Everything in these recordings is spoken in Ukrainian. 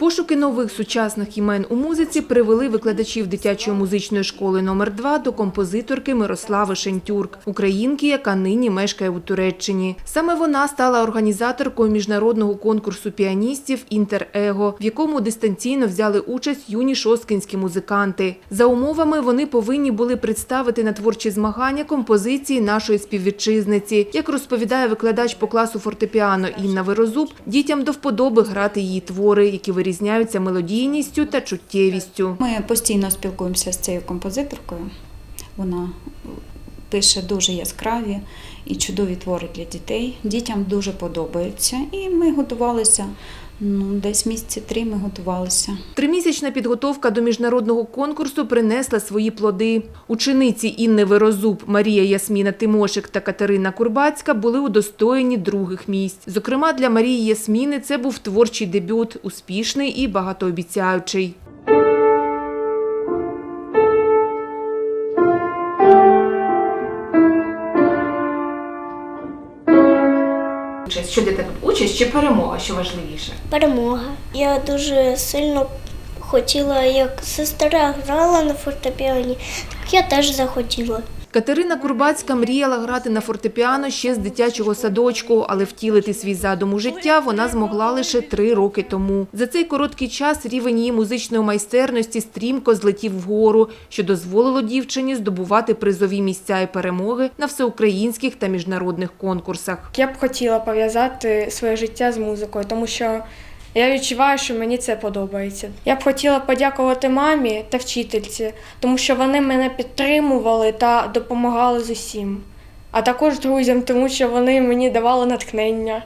Пошуки нових сучасних імен у музиці привели викладачів дитячої музичної школи номер 2 до композиторки Мирослави Шентюрк, українки, яка нині мешкає у Туреччині. Саме вона стала організаторкою міжнародного конкурсу піаністів «Інтер-Его», в якому дистанційно взяли участь юні шосткинські музиканти. За умовами вони повинні були представити на творчі змагання композиції нашої співвітчизниці. Як розповідає викладач по класу фортепіано Інна Вирозуб, дітям до вподоби грати її твори, які вирізняються мелодійністю та чуттєвістю. Ми постійно спілкуємося з цією композиторкою. Вона пише дуже яскраві і чудові твори для дітей. Дітям дуже подобаються. І ми готувалися. Ну, десь місяці три ми готувалися. Тримісячна підготовка до міжнародного конкурсу принесла свої плоди. Учениці Інни Вирозуб, Марія Ясміна Тимошик та Катерина Курбацька були удостоєні других місць. Зокрема, для Марії Ясміни це був творчий дебют, успішний і багатообіцяючий. Участь, що для тебе участь чи перемога, що важливіше? Перемога. Я дуже сильно хотіла, як сестра грала на фортепіані, так я теж захотіла. Катерина Курбацька мріяла грати на фортепіано ще з дитячого садочку, але втілити свій задум у життя вона змогла лише три роки тому. За цей короткий час рівень її музичної майстерності стрімко злетів вгору, що дозволило дівчині здобувати призові місця і перемоги на всеукраїнських та міжнародних конкурсах. Я б хотіла пов'язати своє життя з музикою, тому що я відчуваю, що мені це подобається. Я б хотіла подякувати мамі та вчительці, тому що вони мене підтримували та допомагали з усім. А також друзям, тому що вони мені давали натхнення.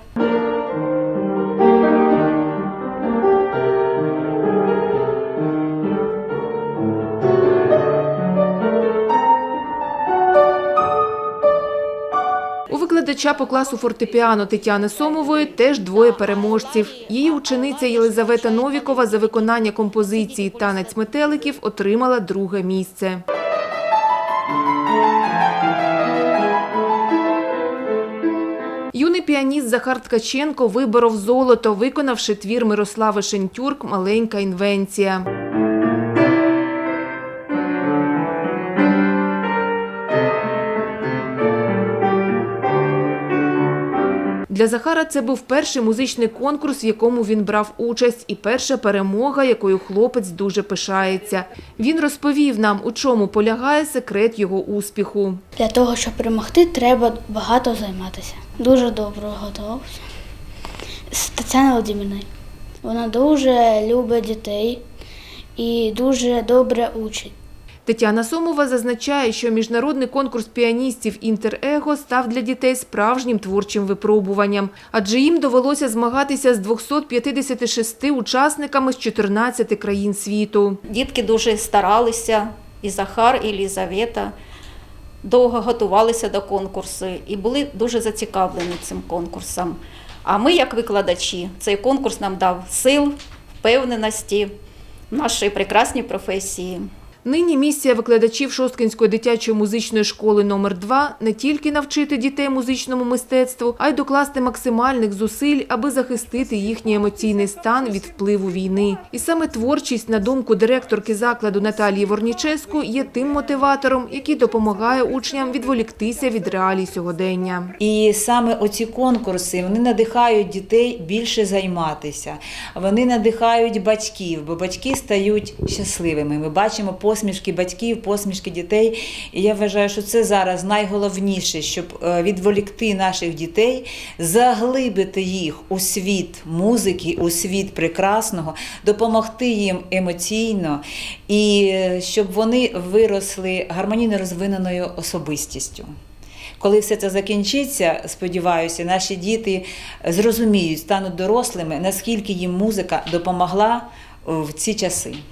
Викладача по класу фортепіано Тетяни Сомової теж двоє переможців. Її учениця Єлизавета Новікова за виконання композиції Танець метеликів отримала друге місце. Юний піаніст Захар Ткаченко виборов золото, виконавши твір Мирослави Шентюрк Маленька інвенція. Для Захара це був перший музичний конкурс, в якому він брав участь, і перша перемога, якою хлопець дуже пишається. Він розповів нам, у чому полягає секрет його успіху. Для того, щоб перемогти, треба багато займатися. Дуже добре готувався. З Тетяни Володимирівною. Вона дуже любить дітей і дуже добре учить. Тетяна Сомова зазначає, що міжнародний конкурс піаністів «Інтер-Его» став для дітей справжнім творчим випробуванням, адже їм довелося змагатися з 256 учасниками з 14 країн світу. Дітки дуже старалися, і Захар, і Лізавета довго готувалися до конкурсу і були дуже зацікавлені цим конкурсом. А ми, як викладачі, цей конкурс нам дав сил, впевненості в нашій прекрасній професії. Нині місія викладачів Шосткинської дитячої музичної школи номер 2 не тільки навчити дітей музичному мистецтву, а й докласти максимальних зусиль, аби захистити їхній емоційний стан від впливу війни. І саме творчість, на думку директорки закладу Наталії Ворніческу, є тим мотиватором, який допомагає учням відволіктися від реалій сьогодення. І саме оці конкурси вони надихають дітей більше займатися. Вони надихають батьків, бо батьки стають щасливими. Ми бачимо посмішки батьків, посмішки дітей. І я вважаю, що це зараз найголовніше, щоб е, відволікти наших дітей, заглибити їх у світ музики, у світ прекрасного, допомогти їм емоційно і е, щоб вони виросли гармонійно розвиненою особистістю. Коли все це закінчиться, сподіваюся, наші діти зрозуміють, стануть дорослими, наскільки їм музика допомогла в ці часи.